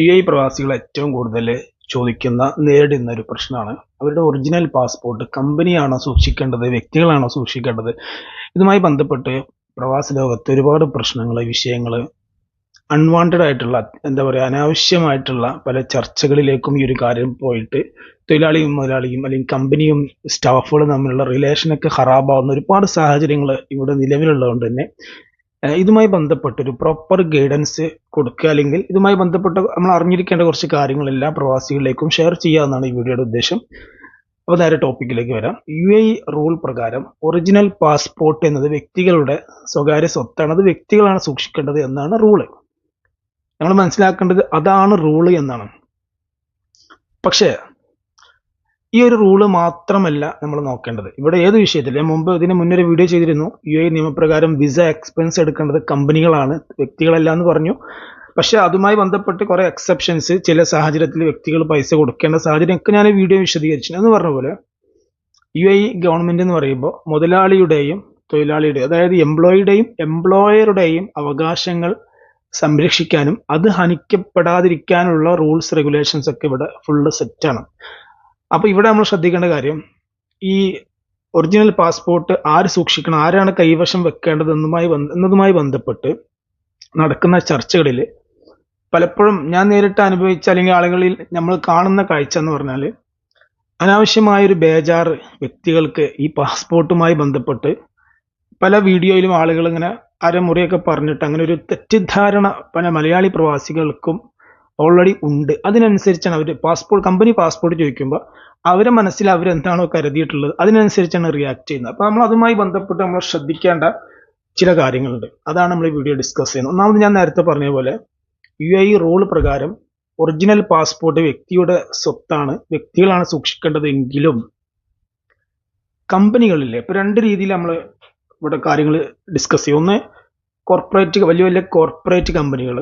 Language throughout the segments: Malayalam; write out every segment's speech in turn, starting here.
യു എ പ്രവാസികൾ ഏറ്റവും കൂടുതൽ ചോദിക്കുന്ന നേരിടുന്ന ഒരു പ്രശ്നമാണ്. അവരുടെ ഒറിജിനൽ പാസ്പോർട്ട് കമ്പനിയാണോ സൂക്ഷിക്കേണ്ടത് വ്യക്തികളാണോ സൂക്ഷിക്കേണ്ടത്? ഇതുമായി ബന്ധപ്പെട്ട് പ്രവാസ ലോകത്ത് ഒരുപാട് പ്രശ്നങ്ങൾ വിഷയങ്ങൾ അൺവാണ്ടഡ് ആയിട്ടുള്ള എന്താ പറയുക അനാവശ്യമായിട്ടുള്ള പല ചർച്ചകളിലേക്കും ഈ ഒരു കാര്യം പോയിട്ട് തൊഴിലാളിയും മുതലാളിയും അല്ലെങ്കിൽ കമ്പനിയും സ്റ്റാഫുകളും തമ്മിലുള്ള റിലേഷനൊക്കെ ഖറാബാവുന്ന ഒരുപാട് സാഹചര്യങ്ങൾ ഇവിടെ നിലവിലുള്ളതുകൊണ്ട് തന്നെ ഇതുമായി ബന്ധപ്പെട്ട് ഒരു പ്രോപ്പർ ഗൈഡൻസ് കൊടുക്കുക അല്ലെങ്കിൽ ഇതുമായി ബന്ധപ്പെട്ട നമ്മൾ അറിഞ്ഞിരിക്കേണ്ട കുറച്ച് കാര്യങ്ങളെല്ലാം പ്രവാസികളിലേക്കും ഷെയർ ചെയ്യുക എന്നാണ് ഈ വീഡിയോയുടെ ഉദ്ദേശം. അപ്പോൾ നേരെ ടോപ്പിക്കിലേക്ക് വരാം. യു എ റൂൾ പ്രകാരം ഒറിജിനൽ പാസ്പോർട്ട് എന്നത് വ്യക്തികളുടെ സ്വകാര്യ സ്വത്താണ്. അത് വ്യക്തികളാണ് സൂക്ഷിക്കേണ്ടത് എന്നാണ് റൂൾ നമ്മൾ മനസ്സിലാക്കേണ്ടത് അതാണ് റൂൾ എന്നാണ്. പക്ഷേ ഈ ഒരു റൂൾ മാത്രമല്ല നമ്മൾ നോക്കേണ്ടത്. ഇവിടെ ഏത് വിഷയത്തിൽ? ഞാൻ മുമ്പ് ഇതിന് മുന്നൊരു വീഡിയോ ചെയ്തിരുന്നു. യു എ നിയമപ്രകാരം വിസ എക്സ്പെൻസ് എടുക്കേണ്ടത് കമ്പനികളാണ് വ്യക്തികളല്ല എന്ന് പറഞ്ഞു. പക്ഷെ അതുമായി ബന്ധപ്പെട്ട് കുറെ എക്സെപ്ഷൻസ് ചില സാഹചര്യത്തിൽ വ്യക്തികൾ പൈസ കൊടുക്കേണ്ട സാഹചര്യമൊക്കെ ഞാൻ വീഡിയോ വിശദീകരിച്ചു എന്ന് പറഞ്ഞ പോലെ യു എ ഗവൺമെന്റ് എന്ന് പറയുമ്പോൾ മുതലാളിയുടെയും തൊഴിലാളിയുടെയും അതായത് എംപ്ലോയിയുടെയും എംപ്ലോയറുടെയും അവകാശങ്ങൾ സംരക്ഷിക്കാനും അത് ഹനിക്കപ്പെടാതിരിക്കാനുള്ള റൂൾസ് റെഗുലേഷൻസ് ഒക്കെ ഇവിടെ ഫുള്ള് സെറ്റാണ് അപ്പൊ ഇവിടെ നമ്മൾ ശ്രദ്ധിക്കേണ്ട കാര്യം ഈ ഒറിജിനൽ പാസ്പോർട്ട് ആര് സൂക്ഷിക്കണം ആരാണ് കൈവശം വെക്കേണ്ടതെന്നുമായി എന്നതുമായി ബന്ധപ്പെട്ട് നടക്കുന്ന ചർച്ചകളിൽ പലപ്പോഴും ഞാൻ നേരിട്ട് അനുഭവിച്ച അല്ലെങ്കിൽ ആളുകളിൽ നമ്മൾ കാണുന്ന കാഴ്ച എന്ന് പറഞ്ഞാൽ അനാവശ്യമായ ഒരു ബേജാറ് വ്യക്തികൾക്ക് ഈ പാസ്പോർട്ടുമായി ബന്ധപ്പെട്ട് പല വീഡിയോയിലും ആളുകൾ ഇങ്ങനെ അരമുറിയൊക്കെ പറഞ്ഞിട്ട് അങ്ങനെ ഒരു തെറ്റിദ്ധാരണ പല മലയാളി പ്രവാസികൾക്കും ഓൾറെഡി ഉണ്ട്. അതിനനുസരിച്ചാണ് അവർ പാസ്പോർട്ട് കമ്പനി പാസ്പോർട്ട് ചോദിക്കുമ്പോൾ അവരെ മനസ്സിൽ അവരെന്താണോ കരുതിയിട്ടുള്ളത് അതിനനുസരിച്ചാണ് റിയാക്ട് ചെയ്യുന്നത്. അപ്പോൾ നമ്മൾ അതുമായി ബന്ധപ്പെട്ട് നമ്മൾ ശ്രദ്ധിക്കേണ്ട ചില കാര്യങ്ങളുണ്ട്. അതാണ് നമ്മൾ ഈ വീഡിയോ ഡിസ്കസ് ചെയ്യുന്നത്. ഒന്നാമത് ഞാൻ നേരത്തെ പറഞ്ഞ പോലെ യു ഐ റൂൾ പ്രകാരം ഒറിജിനൽ പാസ്പോർട്ട് വ്യക്തിയുടെ സ്വത്താണ് വ്യക്തികളാണ് സൂക്ഷിക്കേണ്ടത് എങ്കിലും കമ്പനികളില്ലേ ഇപ്പൊ രണ്ട് രീതിയിൽ നമ്മൾ ഇവിടെ കാര്യങ്ങൾ ഡിസ്കസ് ചെയ്യും. ഒന്ന് കോർപ്പറേറ്റ് വലിയ വലിയ കോർപ്പറേറ്റ് കമ്പനികൾ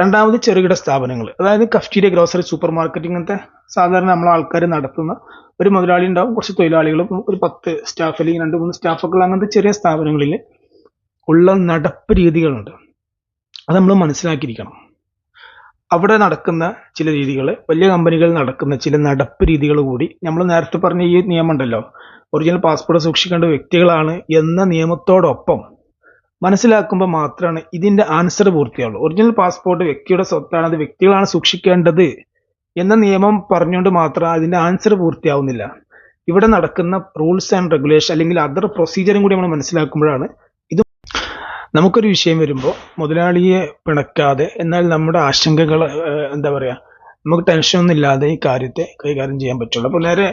രണ്ടാമത് ചെറുകിട സ്ഥാപനങ്ങൾ അതായത് കഫ്റ്റീരിയ ഗ്രോസറി സൂപ്പർ മാർക്കറ്റ് ഇങ്ങനത്തെ സാധാരണ നമ്മളെ ആൾക്കാർ നടത്തുന്ന ഒരു മുതലാളി ഉണ്ടാവും കുറച്ച് തൊഴിലാളികളും ഒരു പത്ത് സ്റ്റാഫ് അല്ലെങ്കിൽ രണ്ട് മൂന്ന് സ്റ്റാഫൊക്കെ അങ്ങനത്തെ ചെറിയ സ്ഥാപനങ്ങളിൽ ഉള്ള നടപ്പ് രീതികളുണ്ട്. അത് നമ്മൾ മനസ്സിലാക്കിയിരിക്കണം. അവിടെ നടക്കുന്ന ചില രീതികൾ വലിയ കമ്പനികളിൽ നടക്കുന്ന ചില നടപ്പ് രീതികൾ കൂടി നമ്മൾ നേരത്തെ പറഞ്ഞ ഈ നിയമം ഉണ്ടല്ലോ. ഒറിജിനൽ പാസ്പോർട്ട് സൂക്ഷിക്കേണ്ട വ്യക്തികളാണ് എന്ന നിയമത്തോടൊപ്പം മനസ്സിലാക്കുമ്പോൾ മാത്രമാണ് ഇതിന്റെ ആൻസർ പൂർത്തിയാവുള്ളൂ. ഒറിജിനൽ പാസ്പോർട്ട് വ്യക്തിയുടെ സ്വത്താണ് അത് വ്യക്തികളാണ് സൂക്ഷിക്കേണ്ടത് എന്ന നിയമം പറഞ്ഞുകൊണ്ട് മാത്രം അതിന്റെ ആൻസർ പൂർത്തിയാവുന്നില്ല. ഇവിടെ നടക്കുന്ന റൂൾസ് ആൻഡ് റെഗുലേഷൻ അല്ലെങ്കിൽ അതർ പ്രൊസീജിയറും കൂടി നമ്മൾ മനസ്സിലാക്കുമ്പോഴാണ് ഇത്. നമുക്കൊരു വിഷയം വരുമ്പോൾ മുതലാളിയെ പിണക്കാതെ എന്നാൽ നമ്മുടെ ആശങ്കകൾ എന്താ പറയുക നമുക്ക് ടെൻഷനൊന്നും ഇല്ലാതെ ഈ കാര്യത്തെ കൈകാര്യം ചെയ്യാൻ പറ്റുള്ളൂ. അപ്പോൾ നേരെ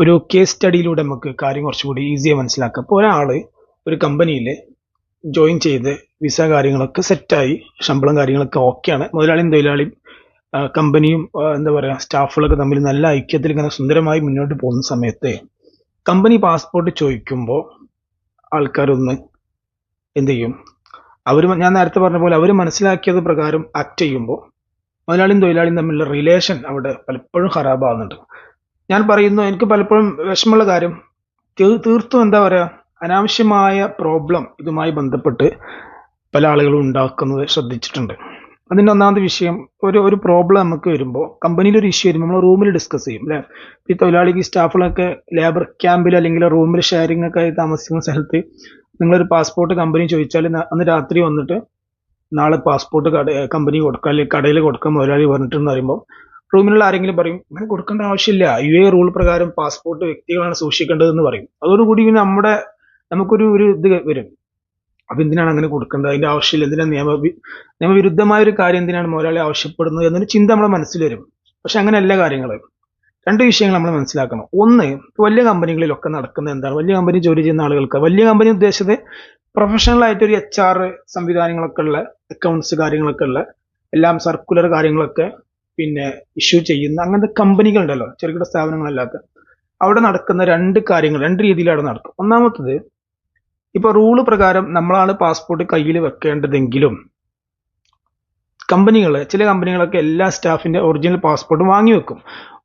ഒരു കേസ് സ്റ്റഡിയിലൂടെ നമുക്ക് കാര്യം കുറച്ചുകൂടി ഈസിയായി മനസ്സിലാക്കാം. അപ്പോൾ ഒരാൾ ഒരു കമ്പനിയിൽ ജോയിൻ ചെയ്ത് വിസ കാര്യങ്ങളൊക്കെ സെറ്റായി ശമ്പളം കാര്യങ്ങളൊക്കെ ഓക്കെയാണ് മുതലാളിയും തൊഴിലാളിയും കമ്പനിയും എന്താ പറയുക സ്റ്റാഫുകളൊക്കെ തമ്മിൽ നല്ല ഐക്യത്തിൽ ഇങ്ങനെ സുന്ദരമായി മുന്നോട്ട് പോകുന്ന സമയത്ത് കമ്പനി പാസ്പോർട്ട് ചോദിക്കുമ്പോൾ ആൾക്കാരൊന്ന് എന്ത് ചെയ്യും? അവർ ഞാൻ നേരത്തെ പറഞ്ഞ പോലെ അവർ മനസ്സിലാക്കിയത് പ്രകാരം ആക്ട് ചെയ്യുമ്പോൾ മുതലാളിയും തൊഴിലാളിയും തമ്മിലുള്ള റിലേഷൻ അവിടെ പലപ്പോഴും ഖരാബാകുന്നുണ്ട്. ഞാൻ പറയുന്നു എനിക്ക് പലപ്പോഴും വിഷമമുള്ള കാര്യം തീർത്തും എന്താ പറയാ അനാവശ്യമായ പ്രോബ്ലം ഇതുമായി ബന്ധപ്പെട്ട് പല ആളുകളും ഉണ്ടാക്കുന്നത് ശ്രദ്ധിച്ചിട്ടുണ്ട്. അതിന്റെ ഒന്നാമത്തെ വിഷയം ഒരു ഒരു പ്രോബ്ലം നമുക്ക് വരുമ്പോൾ കമ്പനിയിൽ ഒരു ഇഷ്യൂ വരുമ്പോൾ നമ്മൾ റൂമിൽ ഡിസ്കസ് ചെയ്യും അല്ലേ? ഈ തൊഴിലാളിക്ക് സ്റ്റാഫുകളൊക്കെ ലേബർ ക്യാമ്പിൽ അല്ലെങ്കിൽ റൂമിൽ ഷെയറിംഗ് ഒക്കെ ആയി താമസിക്കുന്ന സ്ഥലത്ത് നിങ്ങളൊരു പാസ്പോർട്ട് കമ്പനി ചോദിച്ചാൽ അന്ന് രാത്രി വന്നിട്ട് നാളെ പാസ്പോർട്ട് കട കമ്പനി കൊടുക്കുക അല്ലെങ്കിൽ കടയിൽ കൊടുക്കുക മുതലാളി പറഞ്ഞിട്ടെന്ന് പറയുമ്പോൾ റൂമിലുള്ള ആരെങ്കിലും പറയും അങ്ങനെ കൊടുക്കേണ്ട ആവശ്യമില്ല. യു എ റൂൾ പ്രകാരം പാസ്പോർട്ട് വ്യക്തികളാണ് സൂക്ഷിക്കേണ്ടതെന്ന് പറയും. അതോടുകൂടി നമ്മുടെ നമുക്കൊരു ഒരു ഇത് വരും. അപ്പൊ എന്തിനാണ് അങ്ങനെ കൊടുക്കേണ്ടത്? അതിന്റെ ആവശ്യമില്ല. എന്തിനാണ് നിയമ നിയമവിരുദ്ധമായ ഒരു കാര്യം എന്തിനാണ് മുതലാളി ആവശ്യപ്പെടുന്നത് എന്നൊരു ചിന്ത നമ്മുടെ മനസ്സിൽ വരും. പക്ഷെ അങ്ങനെയല്ല കാര്യങ്ങൾ. രണ്ട് വിഷയങ്ങൾ നമ്മൾ മനസ്സിലാക്കണം. ഒന്ന് വലിയ കമ്പനികളിലൊക്കെ നടക്കുന്നത് എന്താണ്? വലിയ കമ്പനി ജോലി ചെയ്യുന്ന ആളുകൾക്ക്. വലിയ കമ്പനി ഉദ്ദേശിച്ചത് പ്രൊഫഷണൽ ആയിട്ട് ഒരു എച്ച് ആർ സംവിധാനങ്ങളൊക്കെ ഉള്ള അക്കൗണ്ട്സ് കാര്യങ്ങളൊക്കെ ഉള്ള എല്ലാം സർക്കുലർ കാര്യങ്ങളൊക്കെ പിന്നെ ഇഷ്യൂ ചെയ്യുന്ന അങ്ങനത്തെ കമ്പനികൾ ഉണ്ടല്ലോ ചെറുകിട സ്ഥാപനങ്ങളല്ലാത്ത. അവിടെ നടക്കുന്ന രണ്ട് കാര്യങ്ങൾ രണ്ട് രീതിയിലാണ് നടക്കും. ഒന്നാമത്തത് ഇപ്പൊ റൂൾ പ്രകാരം നമ്മളാണ് പാസ്പോർട്ട് കയ്യിൽ വെക്കേണ്ടതെങ്കിലും കമ്പനികൾ ചില കമ്പനികളൊക്കെ എല്ലാ സ്റ്റാഫിന്റെ ഒറിജിനൽ പാസ്പോർട്ട് വാങ്ങി വെക്കും.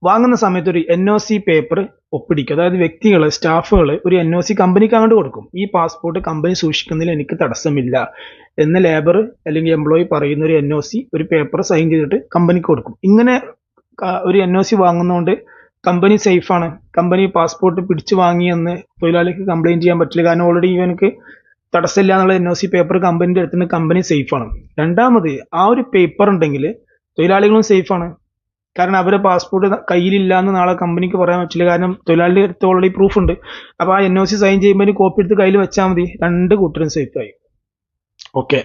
വാങ്ങുന്ന സമയത്ത് ഒരു എൻ ഒ സി പേപ്പർ ഒപ്പിടിക്കും. അതായത് വ്യക്തികൾ സ്റ്റാഫുകൾ ഒരു എൻ ഒ സി കമ്പനിക്ക് അങ്ങോട്ട് കൊടുക്കും. ഈ പാസ്പോർട്ട് കമ്പനി സൂക്ഷിക്കുന്നതിൽ എനിക്ക് തടസ്സമില്ല എന്ന് ലേബർ അല്ലെങ്കിൽ എംപ്ലോയി പറയുന്ന ഒരു എൻ ഒ സി ഒരു പേപ്പർ സൈൻ ചെയ്തിട്ട് കമ്പനിക്ക് കൊടുക്കും. ഇങ്ങനെ ഒരു എൻ ഒ സി വാങ്ങുന്നതുകൊണ്ട് കമ്പനി സേഫാണ് കമ്പനി പാസ്പോർട്ട് പിടിച്ചു വാങ്ങിയെന്ന് തൊഴിലാളിക്ക് കംപ്ലൈന്റ് ചെയ്യാൻ പറ്റില്ല. കാരണം ഓൾറെഡി ഇവനക്ക് തടസ്സമില്ല എന്നുള്ള എൻ ഒ സി പേപ്പർ കമ്പനിന്റെ അടുത്ത് നിന്ന് കമ്പനി സേഫാണ് രണ്ടാമത് ആ ഒരു പേപ്പർ ഉണ്ടെങ്കിൽ തൊഴിലാളികളും സേഫാണ് കാരണം അവരെ പാസ്പോർട്ട് കയ്യിലില്ല എന്ന് നാളെ കമ്പനിക്ക് പറയാൻ പറ്റില്ല. കാരണം തൊഴിലാളിയുടെ അടുത്ത് ഓൾറെഡി പ്രൂഫ് ഉണ്ട്. അപ്പോൾ ആ എൻ ഒ സി സൈൻ ചെയ്യുമ്പോൾ കോപ്പി എടുത്ത് കയ്യിൽ വെച്ചാൽ മതി. രണ്ട് കൂട്ടരും സേഫായി ഓക്കെ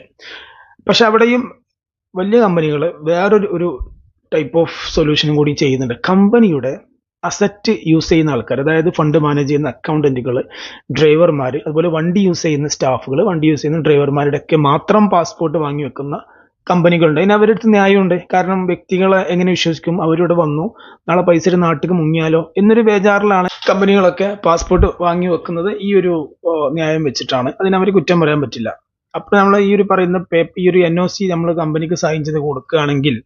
പക്ഷെ അവിടെയും വലിയ കമ്പനികൾ വേറൊരു ഒരു ടൈപ്പ് ഓഫ് സൊല്യൂഷനും കൂടി ചെയ്യുന്നുണ്ട്. കമ്പനിയുടെ അസറ്റ് യൂസ് ചെയ്യുന്ന ആൾക്കാർ അതായത് ഫണ്ട് മാനേജ് ചെയ്യുന്ന അക്കൗണ്ടന്റുകൾ ഡ്രൈവർമാർ അതുപോലെ വണ്ടി യൂസ് ചെയ്യുന്ന സ്റ്റാഫുകൾ വണ്ടി യൂസ് ചെയ്യുന്ന ഡ്രൈവർമാരുടെ ഒക്കെ മാത്രം പാസ്പോർട്ട് വാങ്ങി വെക്കുന്ന കമ്പനികളുണ്ട്. അതിന് അവരുടെ ന്യായമുണ്ട്. കാരണം വ്യക്തികളെ എങ്ങനെ വിശ്വസിക്കും? അവരിവിടെ വന്നു. നാളെ പൈസയുടെ നാട്ടിലേക്ക് മുങ്ങിയാലോ? എന്നൊരു ബേജാറിലാണ് കമ്പനികളൊക്കെ പാസ്പോർട്ട് വാങ്ങി വെക്കുന്നത് ഈ ഒരു ന്യായം വെച്ചിട്ടാണ്. അതിന് അവർ കുറ്റം പറയാൻ പറ്റില്ല. അപ്പോൾ നമ്മൾ ഈ ഒരു പറയുന്ന ഈ ഒരു എൻ ഒ സി നമ്മൾ കമ്പനിക്ക് സൈൻ ചെയ്ത് കൊടുക്കുകയാണെങ്കിൽ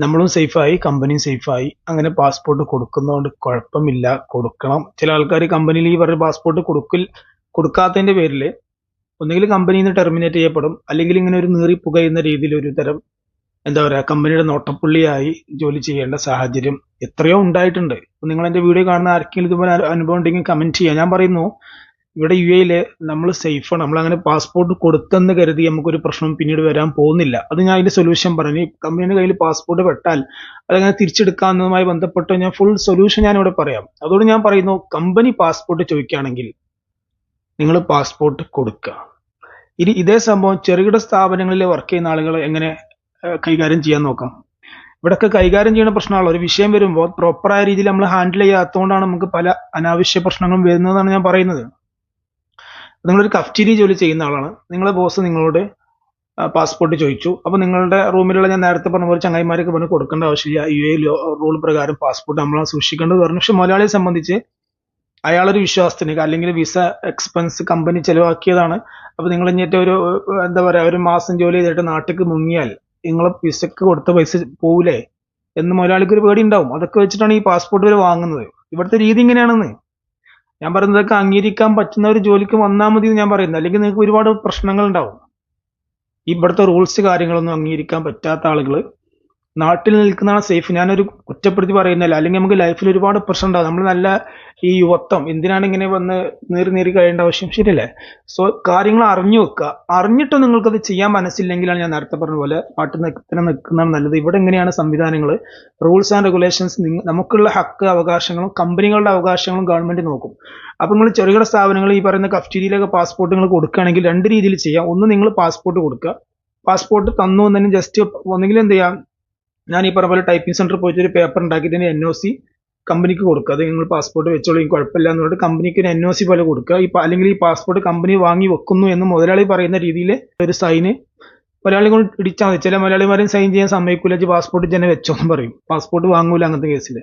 നമ്മളും സേഫായി കമ്പനിയും സേഫായി. അങ്ങനെ പാസ്പോർട്ട് കൊടുക്കുന്നതുകൊണ്ട് കുഴപ്പമില്ല. കൊടുക്കണം. ചില ആൾക്കാർ കമ്പനിയിൽ ഈ പറഞ്ഞ പാസ്പോർട്ട് കൊടുക്കൽ കൊടുക്കാത്തതിന്റെ പേരിൽ ഒന്നുകിൽ കമ്പനിയിൽ നിന്ന് ടെർമിനേറ്റ് ചെയ്യപ്പെടും. അല്ലെങ്കിൽ ഇങ്ങനെ ഒരു നീറി പുകയുന്ന രീതിയിൽ ഒരു തരം എന്താ പറയുക കമ്പനിയുടെ നോട്ടപ്പുള്ളിയായി ജോലി ചെയ്യേണ്ട സാഹചര്യം എത്രയോ ഉണ്ടായിട്ടുണ്ട്. നിങ്ങൾ എന്റെ വീഡിയോ കാണുന്ന ആർക്കെങ്കിലും ഇതുപോലെ അനു- അനുഭവം ഉണ്ടെങ്കിൽ കമന്റ് ചെയ്യാം. ഞാൻ പറയുന്നു ഇവിടെ യു എയിൽ നമ്മൾ സേഫാണ് നമ്മൾ അങ്ങനെ പാസ്പോർട്ട് കൊടുത്തെന്ന് കരുതി നമുക്കൊരു പ്രശ്നം പിന്നീട് വരാൻ പോകുന്നില്ല. അത് ഞാൻ അതിന്റെ സൊല്യൂഷൻ പറഞ്ഞു കമ്പനിയുടെ കയ്യിൽ പാസ്പോർട്ട് പെട്ടാൽ അതങ്ങനെ തിരിച്ചെടുക്കാവുന്നതുമായി ബന്ധപ്പെട്ട് ഞാൻ ഫുൾ സൊല്യൂഷൻ ഞാൻ ഇവിടെ പറയാം. അതുകൊണ്ട് ഞാൻ പറയുന്നു കമ്പനി പാസ്പോർട്ട് ചോദിക്കുകയാണെങ്കിൽ നിങ്ങൾ പാസ്പോർട്ട് കൊടുക്കുക. ഇനി ഇതേ സംഭവം ചെറുകിട സ്ഥാപനങ്ങളിൽ വർക്ക് ചെയ്യുന്ന ആളുകൾ എങ്ങനെ കൈകാര്യം ചെയ്യാൻ നോക്കാം. ഇവിടൊക്കെ കൈകാര്യം ചെയ്യുന്ന പ്രശ്നമാണല്ലോ. ഒരു വിഷയം വരുമ്പോൾ പ്രോപ്പറായ രീതിയിൽ നമ്മൾ ഹാൻഡിൽ ചെയ്യാത്തതുകൊണ്ടാണ് നമുക്ക് പല അനാവശ്യ പ്രശ്നങ്ങളും വരുന്നതെന്നാണ് ഞാൻ പറയുന്നത്. നിങ്ങളൊരു കഫ്റ്റീരിയ ജോലി ചെയ്യുന്ന ആളാണ്. നിങ്ങളെ ബോസ് നിങ്ങളോട് പാസ്പോർട്ട് ചോദിച്ചു. അപ്പൊ നിങ്ങളുടെ റൂമിലുള്ള ഞാൻ നേരത്തെ പറഞ്ഞ പോലെ ചങ്ങായിമാരൊക്കെ പറഞ്ഞ് കൊടുക്കേണ്ട ആവശ്യമില്ല. യു എ റൂൾ പ്രകാരം പാസ്പോർട്ട് നമ്മൾ സൂക്ഷിക്കേണ്ടത് പറഞ്ഞു. പക്ഷെ മലയാളിയെ സംബന്ധിച്ച് അയാളൊരു വിശ്വാസത്തിന് അല്ലെങ്കിൽ വിസ എക്സ്പെൻസ് കമ്പനി ചെലവാക്കിയതാണ്. അപ്പൊ നിങ്ങൾ ഇഞ്ഞിട്ട് ഒരു എന്താ പറയാ ഒരു മാസം ജോലി ചെയ്തിട്ട് നാട്ടിലേക്ക് മുങ്ങിയാൽ നിങ്ങൾ വിസക്ക് കൊടുത്ത പൈസ പോവില്ലേ എന്ന് മുതലാളിക്ക് ഒരു പേടി ഉണ്ടാവും. അതൊക്കെ വെച്ചിട്ടാണ് ഈ പാസ്പോർട്ട് വരെ വാങ്ങുന്നത്. ഇവിടുത്തെ രീതി ഇങ്ങനെയാണെന്ന്. ഞാൻ പറയുന്നതൊക്കെ അംഗീകരിക്കാൻ പറ്റുന്ന ഒരു ജോലിക്ക് വന്നാൽ മതി എന്ന് ഞാൻ പറയുന്നത് അല്ലെങ്കിൽ നിങ്ങൾക്ക് ഒരുപാട് പ്രശ്നങ്ങൾ ഉണ്ടാവും. ഇവിടുത്തെ റൂൾസ് കാര്യങ്ങളൊന്നും അംഗീകരിക്കാൻ പറ്റാത്ത ആളുകൾ നാട്ടിൽ നിൽക്കുന്നതാണ് സേഫ് ഞാനൊരു കുറ്റപ്പെടുത്തി പറയുന്നില്ല. അല്ലെങ്കിൽ നമുക്ക് ലൈഫിൽ ഒരുപാട് പ്രശ്നം ഉണ്ടാവും. നമ്മൾ നല്ല ഈ യുവത്വം എന്തിനാണ് ഇങ്ങനെ വന്ന് നേറി നേറി കഴിയേണ്ട ആവശ്യം? ശരിയല്ലേ? സോ കാര്യങ്ങൾ അറിഞ്ഞു വെക്കുക. അറിഞ്ഞിട്ട് നിങ്ങൾക്കത് ചെയ്യാൻ മനസ്സില്ലെങ്കിലാണ് ഞാൻ നേരത്തെ പറഞ്ഞ പോലെ നാട്ടിൽ നിൽക്കുന്ന നിൽക്കുന്നതാണ് നല്ലത്. ഇവിടെ എങ്ങനെയാണ് സംവിധാനങ്ങൾ? റൂൾസ് ആൻഡ് റെഗുലേഷൻസ് നമുക്കുള്ള ഹക്ക് അവകാശങ്ങളും കമ്പനികളുടെ അവകാശങ്ങളും ഗവൺമെന്റ് നോക്കും. അപ്പൊ നിങ്ങൾ ചെറുകിട സ്ഥാപനങ്ങൾ ഈ പറയുന്ന കഫ്റ്റീരിയയിലൊക്കെ പാസ്പോർട്ട് നിങ്ങൾ കൊടുക്കുകയാണെങ്കിൽ രണ്ട് രീതിയിൽ ചെയ്യാം. ഒന്ന് നിങ്ങൾ പാസ്പോർട്ട് കൊടുക്കുക. പാസ്പോർട്ട് തന്നു എന്നതിന് ജസ്റ്റ് ഒന്നെങ്കിലും എന്ത് ചെയ്യാം? ഞാൻ ഈ പറഞ്ഞ പോലെ ടൈപ്പിംഗ് സെന്ററിൽ പോയിട്ട് ഒരു പേപ്പർ ഉണ്ടാക്കിയിട്ട് എൻ ഒ സി കമ്പനിക്ക് കൊടുക്കുക. അത് നിങ്ങൾ പാസ്പോർട്ട് വെച്ചോളൂ കുഴപ്പമില്ല എന്ന് പറഞ്ഞിട്ട് കമ്പനിക്ക് എൻ ഒ സി പോലെ കൊടുക്കുക. ഈ അല്ലെങ്കിൽ ഈ പാസ്പോർട്ട് കമ്പനി വാങ്ങി വെക്കുന്നു എന്ന് മുതലാളി പറയുന്ന രീതിയിൽ ഒരു സൈന് മലയാളി കൊണ്ട് ഇടിച്ചാൽ മതി. ചില മലയാളിമാരും സൈൻ ചെയ്യാൻ സമ്മതിക്കൂല. ഇജ്ജ് പാസ്പോർട്ട് തന്നെ വെച്ചോന്ന് പറയും. പാസ്പോർട്ട് വാങ്ങൂല അങ്ങനത്തെ കേസിൽ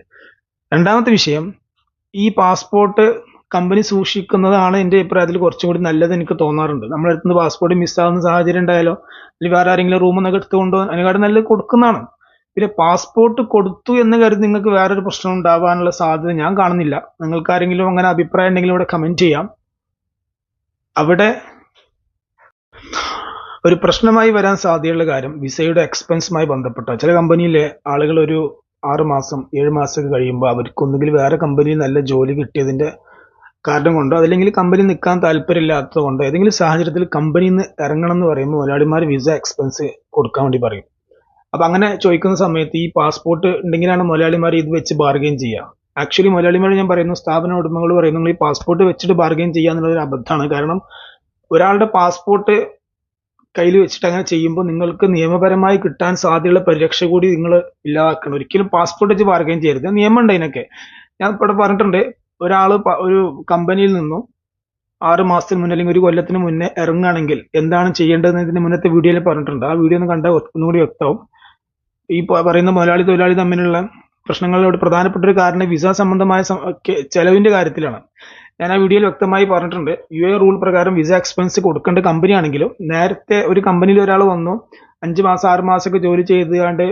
രണ്ടാമത്തെ വിഷയം ഈ പാസ്പോർട്ട് കമ്പനി സൂക്ഷിക്കുന്നതാണ് എന്റെ അഭിപ്രായത്തിൽ കുറച്ചും കൂടി നല്ലത് എനിക്ക് തോന്നാറുണ്ട്. നമ്മളെടുത്ത് പാസ്പോർട്ട് മിസ്സാകുന്ന സാഹചര്യം ഉണ്ടായാലോ അല്ലെങ്കിൽ വേറെ ആരെങ്കിലും റൂമിൽ നിന്നൊക്കെ എടുത്തുകൊണ്ടോ അതിനെക്കാട്ടും നല്ലത് കൊടുക്കുന്നതാണ്. പിന്നെ പാസ്പോർട്ട് കൊടുത്തു എന്ന് കരുതി നിങ്ങൾക്ക് വേറൊരു പ്രശ്നം ഉണ്ടാവാനുള്ള സാധ്യത ഞാൻ കാണുന്നില്ല. നിങ്ങൾക്ക് ആരെങ്കിലും അങ്ങനെ അഭിപ്രായം ഉണ്ടെങ്കിൽ ഇവിടെ കമന്റ് ചെയ്യാം. അവിടെ ഒരു പ്രശ്നമായി വരാൻ സാധ്യതയുള്ള കാര്യം വിസയുടെ എക്സ്പെൻസുമായി ബന്ധപ്പെട്ട? ചില കമ്പനിയിലെ ആളുകൾ ഒരു ആറ് മാസം ഏഴ് മാസമൊക്കെ കഴിയുമ്പോൾ അവർക്ക് ഒന്നുകിൽ വേറെ കമ്പനിയിൽ നല്ല ജോലി കിട്ടിയതിന്റെ കാരണം കൊണ്ടോ അതല്ലെങ്കിൽ കമ്പനി നിൽക്കാൻ താല്പര്യമില്ലാത്തത് കൊണ്ടോ ഏതെങ്കിലും സാഹചര്യത്തിൽ കമ്പനിയിൽ നിന്ന് ഇറങ്ങണം എന്ന് പറയുമ്പോൾ മുതലാളിമാർ വിസ എക്സ്പെൻസ് കൊടുക്കാൻ വേണ്ടി പറയും. അപ്പൊ അങ്ങനെ ചോദിക്കുന്ന സമയത്ത് ഈ പാസ്പോർട്ട് ഉണ്ടെങ്കിലാണ് മുതലാളിമാർ ഇത് വെച്ച് ബാർഗെയിൻ ചെയ്യുക. ആക്ച്വലി മുതലാളിമാർ ഞാൻ പറയുന്നു സ്ഥാപന ഉടമകൾ പറയുന്നു നിങ്ങൾ ഈ പാസ്പോർട്ട് വെച്ചിട്ട് ബാർഗെയിൻ ചെയ്യുക എന്നുള്ളത് ഒരു അബദ്ധമാണ്. കാരണം ഒരാളുടെ പാസ്പോർട്ട് കയ്യിൽ വെച്ചിട്ട് അങ്ങനെ ചെയ്യുമ്പോൾ നിങ്ങൾക്ക് നിയമപരമായി കിട്ടാൻ സാധ്യതയുള്ള പരിരക്ഷ കൂടി നിങ്ങൾ ഇല്ലാതാക്കണം. ഒരിക്കലും പാസ്പോർട്ട് വെച്ച് ബാർഗെയിൻ ചെയ്യരുത്. നിയമം ഉണ്ട് അതിനൊക്കെ. ഞാൻ ഇവിടെ പറഞ്ഞിട്ടുണ്ട് ഒരാൾ ഒരു കമ്പനിയിൽ നിന്നും ആറ് മാസത്തിന് മുന്നേ അല്ലെങ്കിൽ ഒരു കൊല്ലത്തിന് മുന്നേ ഇറങ്ങുകയാണെങ്കിൽ എന്താണ് ചെയ്യേണ്ടതെന്ന് ഇതിന് മുന്നത്തെ വീഡിയോയിൽ പറഞ്ഞിട്ടുണ്ട്. ആ വീഡിയോ ഒന്ന് കണ്ടാൽ ഒന്നുകൂടി വ്യക്തമാവും. ഈ പറയുന്ന മുതലാളി തൊഴിലാളി തമ്മിലുള്ള പ്രശ്നങ്ങളുടെ പ്രധാനപ്പെട്ട ഒരു കാരണം വിസ സംബന്ധമായ ചെലവിന്റെ കാര്യത്തിലാണ്. ഞാൻ ആ വീഡിയോയിൽ വ്യക്തമായി പറഞ്ഞിട്ടുണ്ട്. യു എ റൂൾ പ്രകാരം വിസ എക്സ്പെൻസ് കൊടുക്കേണ്ട കമ്പനി ആണെങ്കിലും നേരത്തെ ഒരു കമ്പനിയിൽ ഒരാൾ വന്നു അഞ്ച് മാസം ആറ് മാസമൊക്കെ ജോലി ചെയ്തുകൊണ്ട്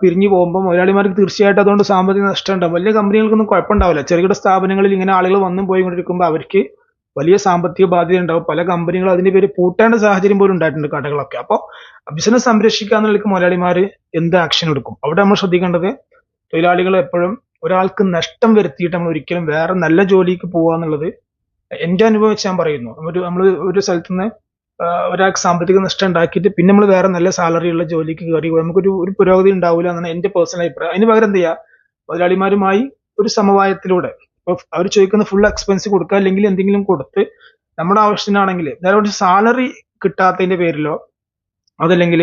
പിരിഞ്ഞു പോകുമ്പോൾ മുതലാളിമാർക്ക് തീർച്ചയായിട്ടും അതുകൊണ്ട് സാമ്പത്തിക നഷ്ടം ഉണ്ടാവും വലിയ കമ്പനികൾക്കൊന്നും കുഴപ്പമുണ്ടാവില്ല. ചെറുകിട സ്ഥാപനങ്ങളിൽ ഇങ്ങനെ ആളുകൾ വന്നും പോയി കൊണ്ടിരിക്കുമ്പോൾ അവർക്ക് വലിയ സാമ്പത്തിക ബാധ്യത ഉണ്ടാവും. പല കമ്പനികളും അതിന്റെ പേര് പൂട്ടേണ്ട സാഹചര്യം പോലും ഉണ്ടായിട്ടുണ്ട് കടകളൊക്കെ അപ്പോൾ ബിസിനസ് സംരക്ഷിക്കാൻ എന്നുള്ള മുതലാളിമാർ എന്ത് ആക്ഷൻ എടുക്കും? അവിടെ നമ്മൾ ശ്രദ്ധിക്കേണ്ടത് തൊഴിലാളികൾ എപ്പോഴും ഒരാൾക്ക് നഷ്ടം വരുത്തിയിട്ട് നമ്മൾ ഒരിക്കലും വേറെ നല്ല ജോലിക്ക് പോകുക എന്നുള്ളത് എന്റെ അനുഭവം വെച്ച് ഞാൻ പറയുന്നു. ഒരു നമ്മൾ ഒരു സ്ഥലത്ത് നിന്ന് ഒരാൾക്ക് സാമ്പത്തിക നഷ്ടം ഉണ്ടാക്കിയിട്ട് പിന്നെ നമ്മൾ വേറെ നല്ല സാലറി ഉള്ള ജോലിക്ക് കയറി നമുക്കൊരു ഒരു പുരോഗതി ഉണ്ടാവില്ല എന്നാണ് എന്റെ പേഴ്സണൽ അഭിപ്രായം. അതിന് പകരം എന്ത് ചെയ്യുക? മുതലാളിമാരുമായി ഒരു സമവായത്തിലൂടെ അവർ ചോദിക്കുന്ന ഫുൾ എക്സ്പെൻസ് കൊടുക്കുക അല്ലെങ്കിൽ എന്തെങ്കിലും കൊടുത്ത് നമ്മുടെ ആവശ്യത്തിനാണെങ്കിൽ നേരെ സാലറി കിട്ടാത്തതിന്റെ പേരിലോ അതല്ലെങ്കിൽ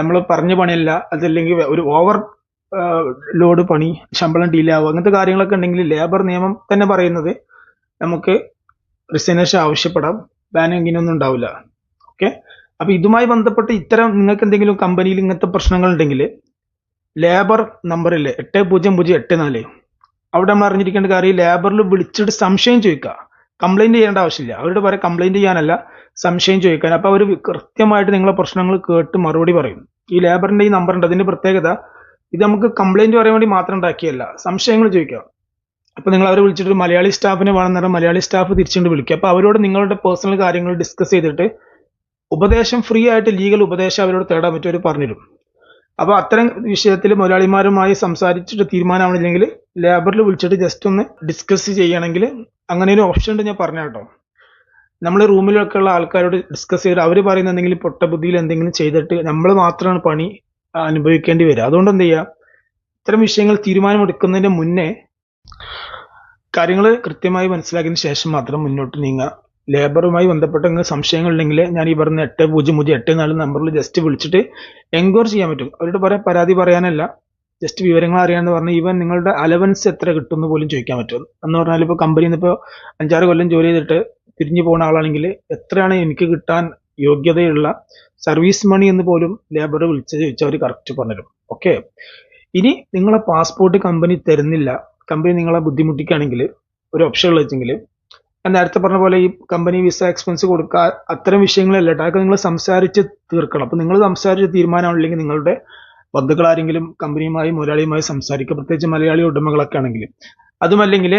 നമ്മൾ പറഞ്ഞ പണിയല്ല അതല്ലെങ്കിൽ ഒരു ഓവർ ലോഡ് പണി ശമ്പളം ഡീൽ ആവുക അങ്ങനത്തെ കാര്യങ്ങളൊക്കെ ഉണ്ടെങ്കിൽ ലേബർ നിയമം തന്നെ പറയുന്നത് നമുക്ക് റിസൈനേഷൻ ആവശ്യപ്പെടാം ബാൻ ഒന്നും ഉണ്ടാവില്ല. ഓക്കെ അപ്പൊ ഇതുമായി ബന്ധപ്പെട്ട് ഇത്തരം നിങ്ങൾക്ക് എന്തെങ്കിലും കമ്പനിയിൽ ഇങ്ങനത്തെ പ്രശ്നങ്ങൾ ഉണ്ടെങ്കിൽ ലേബർ നമ്പറില്ലേ എട്ട് പൂജ്യം പൂജ്യം എട്ട് നാല്. അവിടെ നമ്മൾ അറിഞ്ഞിരിക്കേണ്ട കാര്യം ലേബറിൽ വിളിച്ചിട്ട് സംശയം ചോദിക്കുക. കംപ്ലൈന്റ് ചെയ്യേണ്ട ആവശ്യമില്ല. അവരോട് പറയാം കംപ്ലൈന്റ് ചെയ്യാനല്ല സംശയം ചോദിക്കാൻ. അപ്പോൾ അവർ കൃത്യമായിട്ട് നിങ്ങളെ പ്രശ്നങ്ങൾ കേട്ട് മറുപടി പറയും. ഈ ലേബറിന്റെ ഈ നമ്പർ ഉണ്ട്. അതിന്റെ പ്രത്യേകത ഇത് നമുക്ക് കംപ്ലൈന്റ് പറയാൻ വേണ്ടി മാത്രം ഉണ്ടാക്കിയല്ല. സംശയങ്ങൾ ചോദിക്കാം അപ്പോൾ നിങ്ങൾ അവരെ വിളിച്ചിട്ട് മലയാളി സ്റ്റാഫിനെ വേണമെന്ന് മലയാളി സ്റ്റാഫ് തിരിച്ചുകൊണ്ട് വിളിക്കുക. അപ്പോൾ അവരോട് നിങ്ങളുടെ പേഴ്സണൽ കാര്യങ്ങൾ ഡിസ്കസ് ചെയ്തിട്ട് ഉപദേശം ഫ്രീ ആയിട്ട് ലീഗൽ ഉപദേശം അവരോട് തേടാൻ പറ്റും അവർ പറഞ്ഞുതരും. അപ്പൊ അത്തരം വിഷയത്തിൽ മുതലാളിമാരുമായി സംസാരിച്ചിട്ട് തീരുമാനമാണില്ലെങ്കിൽ ലേബറിൽ വിളിച്ചിട്ട് ജസ്റ്റ് ഒന്ന് ഡിസ്കസ് ചെയ്യണമെങ്കിൽ അങ്ങനെ ഒരു ഓപ്ഷൻ ഉണ്ട് ഞാൻ പറഞ്ഞ കേട്ടോ. നമ്മൾ റൂമിലൊക്കെ ഉള്ള ആൾക്കാരോട് ഡിസ്കസ് ചെയ്ത് അവർ പറയുന്ന എന്തെങ്കിലും പൊട്ടബുദ്ധിയിൽ എന്തെങ്കിലും ചെയ്തിട്ട് നമ്മൾ മാത്രമാണ് പണി അനുഭവിക്കേണ്ടി വരിക. അതുകൊണ്ട് എന്ത് ചെയ്യുക ഇത്തരം വിഷയങ്ങൾ തീരുമാനമെടുക്കുന്നതിന് മുന്നേ കാര്യങ്ങൾ കൃത്യമായി മനസ്സിലാക്കിയതിന് ശേഷം മാത്രം മുന്നോട്ട് നീങ്ങുക. ലേബറുമായി ബന്ധപ്പെട്ട ഉണ്ടെങ്കിൽ ഞാൻ ഈ പറഞ്ഞ എട്ട് പൂജ്യം പൂജ്യം എട്ട് നാല് നമ്പറിൽ ജസ്റ്റ് വിളിച്ചിട്ട് എൻക്വയറി ചെയ്യാൻ പറ്റും. അവരോട് പറയാൻ പരാതി പറയാനല്ല. ജസ്റ്റ് വിവരങ്ങൾ അറിയാന്ന് പറഞ്ഞാൽ ഈവൻ നിങ്ങളുടെ അലവൻസ് എത്ര കിട്ടുമെന്ന് പോലും ചോദിക്കാൻ പറ്റും. എന്ന് പറഞ്ഞാൽ ഇപ്പോൾ കമ്പനിയിൽ നിന്ന് ഇപ്പോൾ അഞ്ചാറ് കൊല്ലം ജോലി ചെയ്തിട്ട് തിരിഞ്ഞു പോകുന്ന ആളാണെങ്കിൽ എത്രയാണ് എനിക്ക് കിട്ടാൻ യോഗ്യതയുള്ള സർവീസ് മണി എന്ന് പോലും ലേബർ വിളിച്ച് ചോദിച്ചാൽ അവർ കറക്റ്റ് പറഞ്ഞുതരും. ഓക്കെ ഇനി നിങ്ങളെ പാസ്പോർട്ട് കമ്പനി തരുന്നില്ല. കമ്പനി നിങ്ങളെ ബുദ്ധിമുട്ടിക്കുകയാണെങ്കിൽ ഒരു ഓപ്ഷൻ ഉള്ളതെങ്കിൽ ഞാൻ നേരത്തെ പറഞ്ഞ പോലെ ഈ കമ്പനി വിസ എക്സ്പെൻസ് കൊടുക്കുക അത്തരം വിഷയങ്ങളല്ല അതൊക്കെ നിങ്ങൾ സംസാരിച്ച് തീർക്കണം. അപ്പൊ നിങ്ങൾ സംസാരിച്ച് തീരുമാനമാണെങ്കിൽ നിങ്ങളുടെ ബന്ധുക്കൾ ആരെങ്കിലും കമ്പനിയുമായി മുതലാളിയുമായി സംസാരിക്കുക. പ്രത്യേകിച്ച് മലയാളി ഉടമകളൊക്കെ ആണെങ്കിൽ അതുമല്ലെങ്കിൽ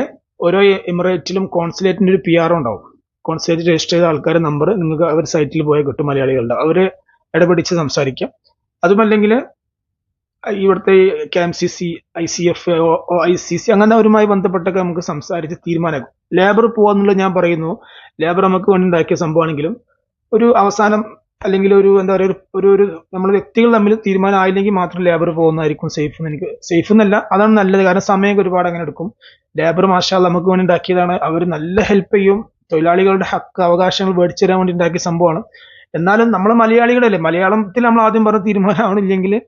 ഓരോ എമിറേറ്റിലും കോൺസുലേറ്റിന്റെ ഒരു പി ആർ ഉണ്ടാവും. കോൺസുലേറ്റ് രജിസ്റ്റർ ചെയ്ത ആൾക്കാരുടെ നമ്പർ നിങ്ങൾക്ക് അവർ സൈറ്റിൽ പോയാൽ കിട്ടും മലയാളികളുടെ. അവർ ഇടപെടിച്ച് സംസാരിക്കാം. അതുമല്ലെങ്കിൽ ഇവിടുത്തെ K M C C I C F I C C അങ്ങനെ അവരുമായി ബന്ധപ്പെട്ടൊക്കെ നമുക്ക് സംസാരിച്ച് തീരുമാനമാക്കും. ലേബർ പോവാന്നുള്ളത് ഞാൻ പറയുന്നു. ലേബർ നമുക്ക് വേണ്ടി ഉണ്ടാക്കിയ സംഭവമാണെങ്കിലും ഒരു അവസാനം അല്ലെങ്കിൽ ഒരു എന്താ പറയുക ഒരു- ഒരു നമ്മൾ വ്യക്തികൾ തമ്മിൽ തീരുമാനം ആയില്ലെങ്കിൽ മാത്രം ലേബർ പോകുന്നതായിരിക്കും സേഫ് എന്ന് എനിക്ക് സേഫ് എന്നല്ല അതാണ് നല്ലത്. കാരണം സമയം ഒരുപാട് അങ്ങനെ എടുക്കും. ലേബർ മാഷാൽ നമുക്ക് വേണ്ടി ഉണ്ടാക്കിയതാണ്. അവർ നല്ല ഹെൽപ്പ് ചെയ്യും. തൊഴിലാളികളുടെ ഹക്ക് അവകാശങ്ങൾ മേടിച്ചു തരാൻ വേണ്ടി ഉണ്ടാക്കിയ സംഭവമാണ്. എന്നാലും നമ്മൾ മലയാളികളല്ലേ? മലയാളത്തിൽ നമ്മൾ ആദ്യം പറഞ്ഞ തീരുമാനമാണില്ലെങ്കിൽ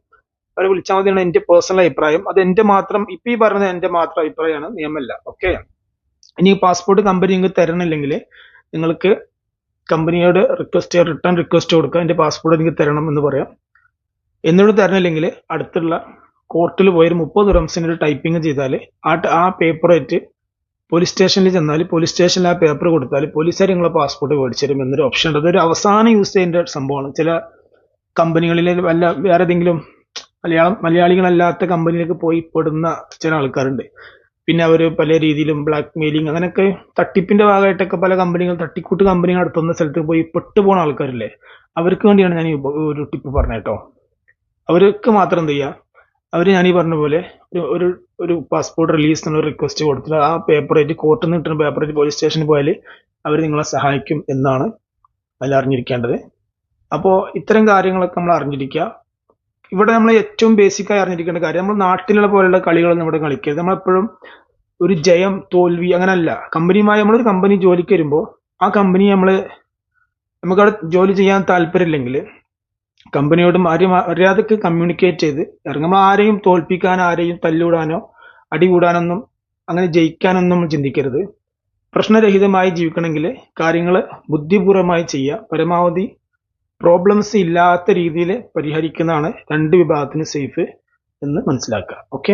അവരെ വിളിച്ചാൽ മതിയാണ് എന്റെ പേഴ്സണൽ അഭിപ്രായം. അത് എന്റെ മാത്രം ഇപ്പൊ ഈ പറഞ്ഞത് എന്റെ മാത്രം അഭിപ്രായമാണ്. നിയമമല്ല. ഓക്കെ ഇനി പാസ്പോർട്ട് കമ്പനി നിങ്ങൾക്ക് തരണില്ലെങ്കിൽ നിങ്ങൾക്ക് കമ്പനിയോട് റിക്വസ്റ്റ് റിട്ടേൺ റിക്വസ്റ്റ് കൊടുക്കുക. എന്റെ പാസ്പോർട്ട് എനിക്ക് തരണം എന്ന് പറയാം. എന്നോട് തരണില്ലെങ്കിൽ അടുത്തുള്ള കോർട്ടിൽ പോയി ഒരു മുപ്പത് റംസിന് ഒരു ടൈപ്പിംഗ് ചെയ്താൽ ആ ആ പേപ്പർ ആയിട്ട് പോലീസ് സ്റ്റേഷനിൽ ചെന്നാൽ പോലീസ് സ്റ്റേഷനിൽ ആ പേപ്പർ കൊടുത്താൽ പോലീസുകാർ നിങ്ങളെ പാസ്പോർട്ട് മേടിച്ചു തരും എന്നൊരു ഓപ്ഷൻ ഉണ്ട്. അതൊരു അവസാനം യൂസ് ചെയ്യേണ്ട സംഭവമാണ്. ചില കമ്പനികളിലെ വല്ല വേറെ ഏതെങ്കിലും മലയാളം മലയാളികളല്ലാത്ത കമ്പനിയിലേക്ക് പോയി പെടുന്ന ചില ആൾക്കാരുണ്ട്. പിന്നെ അവർ പല രീതിയിലും ബ്ലാക്ക് മെയിലിംഗ് അങ്ങനെയൊക്കെ തട്ടിപ്പിന്റെ ഭാഗമായിട്ടൊക്കെ പല കമ്പനികൾ തട്ടിക്കൂട്ട് കമ്പനികൾ നടത്തുന്ന സ്ഥലത്ത് പോയി പെട്ടുപോണ ആൾക്കാരില്ലേ? അവർക്ക് വേണ്ടിയാണ് ഞാൻ ഒരു ടിപ്പ് പറഞ്ഞത് കേട്ടോ. അവർക്ക് മാത്രം എന്ത് ചെയ്യുക അവർ ഞാൻ ഈ പറഞ്ഞ പോലെ ഒരു ഒരു പാസ്പോർട്ട് റിലീസ് എന്നൊരു റിക്വസ്റ്റ് കൊടുത്തിട്ട് ആ പേപ്പർ ആയിട്ട് കോർട്ടിൽ നിന്ന് കിട്ടുന്ന പേപ്പർ ആയിട്ട് പോലീസ് സ്റ്റേഷനിൽ പോയാൽ അവർ നിങ്ങളെ സഹായിക്കും എന്നാണ് അതിൽ അറിഞ്ഞിരിക്കേണ്ടത്. അപ്പോൾ ഇത്തരം കാര്യങ്ങളൊക്കെ നമ്മൾ അറിഞ്ഞിരിക്കുക. ഇവിടെ നമ്മൾ ഏറ്റവും ബേസിക് ആയി അറിഞ്ഞിരിക്കേണ്ട കാര്യം നമ്മൾ നാട്ടിലുള്ള പോലുള്ള കളികളൊന്നും ഇവിടെ കളിക്കരുത്. നമ്മളെപ്പോഴും ഒരു ജയം തോൽവി അങ്ങനല്ല. കമ്പനിയുമായി നമ്മളൊരു കമ്പനി ജോലിക്ക് വരുമ്പോൾ ആ കമ്പനി നമ്മൾ നമുക്ക് അവിടെ ജോലി ചെയ്യാൻ താല്പര്യമില്ലെങ്കിൽ കമ്പനിയോട് മര്യാദയ്ക്ക് കമ്മ്യൂണിക്കേറ്റ് ചെയ്ത് ഇറങ്ങുമ്പോൾ നമ്മൾ ആരെയും തോൽപ്പിക്കാൻ ആരെയും തല്ലിവിടാനോ അടികൂടാനൊന്നും അങ്ങനെ ജയിക്കാനൊന്നും ചിന്തിക്കരുത്. പ്രശ്നരഹിതമായി ജീവിക്കണമെങ്കിൽ കാര്യങ്ങൾ ബുദ്ധിപൂർവമായി ചെയ്യുക. പരമാവധി പ്രോബ്ലംസ് ഇല്ലാത്ത രീതിയിൽ പരിഹരിക്കുന്നതാണ് രണ്ട് വിഭാഗത്തിന് സേഫ് എന്ന് മനസ്സിലാക്കുക. ഓക്കെ